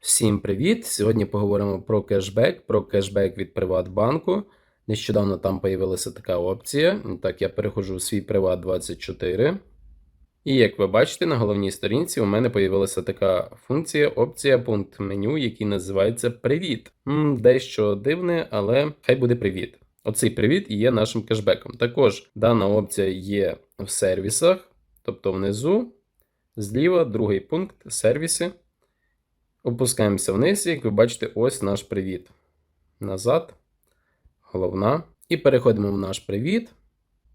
Всім привіт! Сьогодні поговоримо про кешбек, про кешбек від Приватбанку. Нещодавно там появилася така опція. Так, я переходжу у свій Приват 24. І як ви бачите, на головній сторінці у мене появилася така функція, опція, пункт меню, який називається Привіт. М, дещо дивне, але хай буде привіт. Оцей привіт і є нашим кешбеком. Також дана опція є в сервісах, тобто внизу, зліва, другий пункт сервіси. Опускаємося вниз, як ви бачите, ось наш привіт. Назад, головна. І переходимо в наш привіт.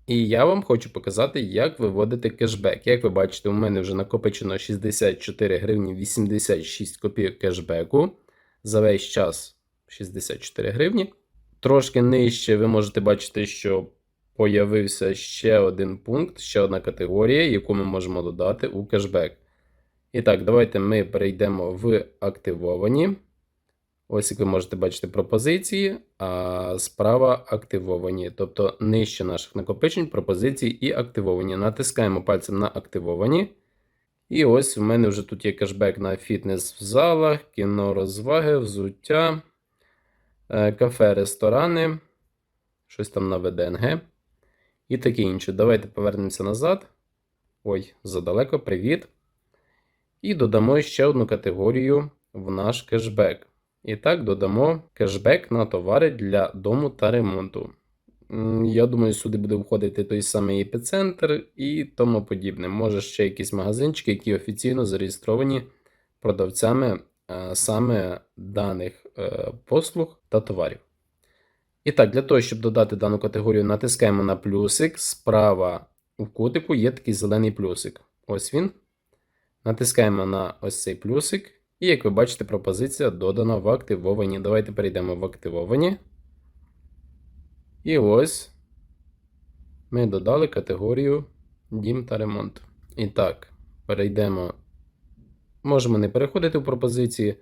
І я вам хочу показати, як виводити кешбек. Як ви бачите, у мене вже накопичено 64 гривні 86 копійок кешбеку. За весь час 64 гривні. Трошки нижче ви можете бачити, що появився ще один пункт, ще одна категорія, яку ми можемо додати у кешбек. І так, давайте ми перейдемо в активовані. Ось як ви можете бачити пропозиції, а справа активовані. Тобто нижче наших накопичень, пропозиції і активовані. Натискаємо пальцем на активовані. І ось в мене вже тут є кешбек на фітнес в залах, кіно, розваги, взуття, е, кафе, ресторани, щось там на ВДНГ і таке інше. Давайте повернемося назад. Ой, задалеко, привіт. І додамо ще одну категорію в наш кешбек. І так, додамо кешбек на товари для дому та ремонту. Я думаю, сюди буде входити той самий епіцентр і тому подібне. Може ще якісь магазинчики, які офіційно зареєстровані продавцями е, саме даних е, послуг та товарів. І так, для того, щоб додати дану категорію, натискаємо на плюсик. Справа у кутику є такий зелений плюсик. Ось він. Натискаємо на ось цей плюсик. І як ви бачите, пропозиція додана в активовані. Давайте перейдемо в активовані. І ось ми додали категорію Дім та ремонт. І так, перейдемо. Можемо не переходити в пропозиції.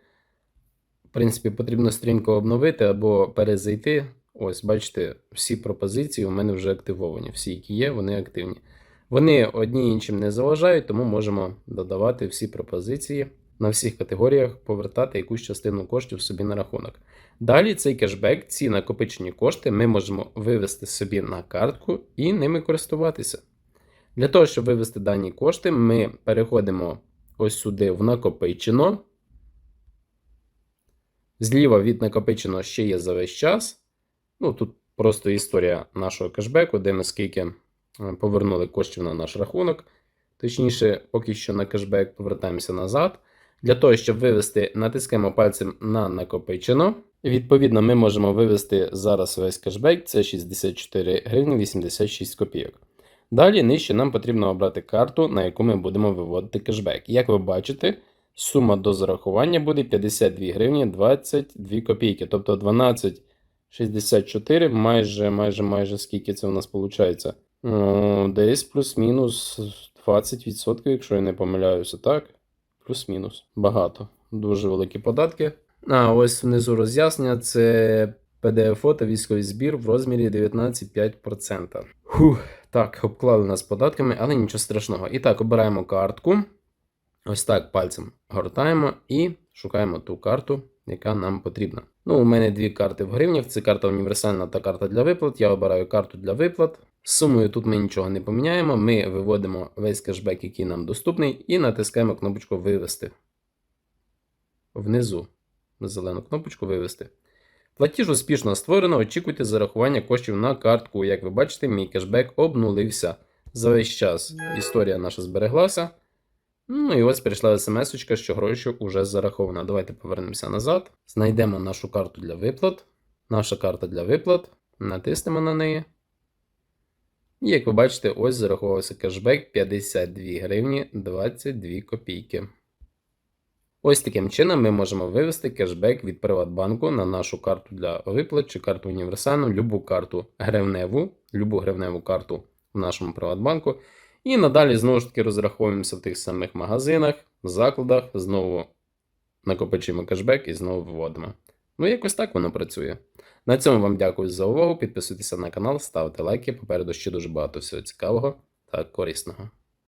В принципі, потрібно стрімко обновити або перезайти. Ось, бачите, всі пропозиції у мене вже активовані. Всі, які є, вони активні. Вони одні іншим не заважають, тому можемо додавати всі пропозиції на всіх категоріях, повертати якусь частину коштів собі на рахунок. Далі цей кешбек, ці накопичені кошти, ми можемо вивести собі на картку і ними користуватися. Для того, щоб вивести дані кошти, ми переходимо ось сюди в накопичено. Зліва від накопичено ще є за весь час. Ну, тут просто історія нашого кешбеку, де ми скільки повернули коштів на наш рахунок. Точніше, поки що на кешбек повертаємося назад. Для того, щоб вивести, натискаємо пальцем на накопичено. Відповідно, ми можемо вивести зараз весь кешбек, це 64 гривні 86 копійок. Далі нижче нам потрібно обрати карту, на яку ми будемо виводити кешбек. Як ви бачите, сума до зарахування буде 52 гривні 22 копійки, тобто 12,64, майже, майже, майже скільки це у нас виходить? О, Десь плюс-мінус 20%, якщо я не помиляюся, так? Плюс-мінус. Багато. Дуже великі податки. А ось внизу роз'яснення це PDF та військовий збір в розмірі 19,5%. Фух, так, обклали нас податками, але нічого страшного. І так, обираємо картку. Ось так пальцем гортаємо і шукаємо ту карту, яка нам потрібна. Ну, у мене дві карти в гривнях: це карта універсальна та карта для виплат. Я обираю карту для виплат. Сумою тут ми нічого не поміняємо. Ми виводимо весь кешбек, який нам доступний, і натискаємо кнопочку Вивести. Внизу зелену кнопочку Вивести. Платіж успішно створено. Очікуйте зарахування коштів на картку. Як ви бачите, мій кешбек обнулився. За весь час історія наша збереглася. Ну і ось прийшла смс, що гроші вже зараховано. Давайте повернемося назад. Знайдемо нашу карту для виплат. Наша карта для виплат. Натиснемо на неї. І як ви бачите, ось зарахувався кешбек 52 гривні 22 копійки. Ось таким чином ми можемо вивести кешбек від Приватбанку на нашу карту для виплат чи карту універсальну, любу карту гривневу, любу гривневу карту в нашому Приватбанку. І надалі знову ж таки розраховуємося в тих самих магазинах, закладах, знову накопичуємо кешбек і знову виводимо. Ну, якось так воно працює. На цьому вам дякую за увагу. Підписуйтеся на канал, ставте лайки. Попереду ще дуже багато всього цікавого та корисного.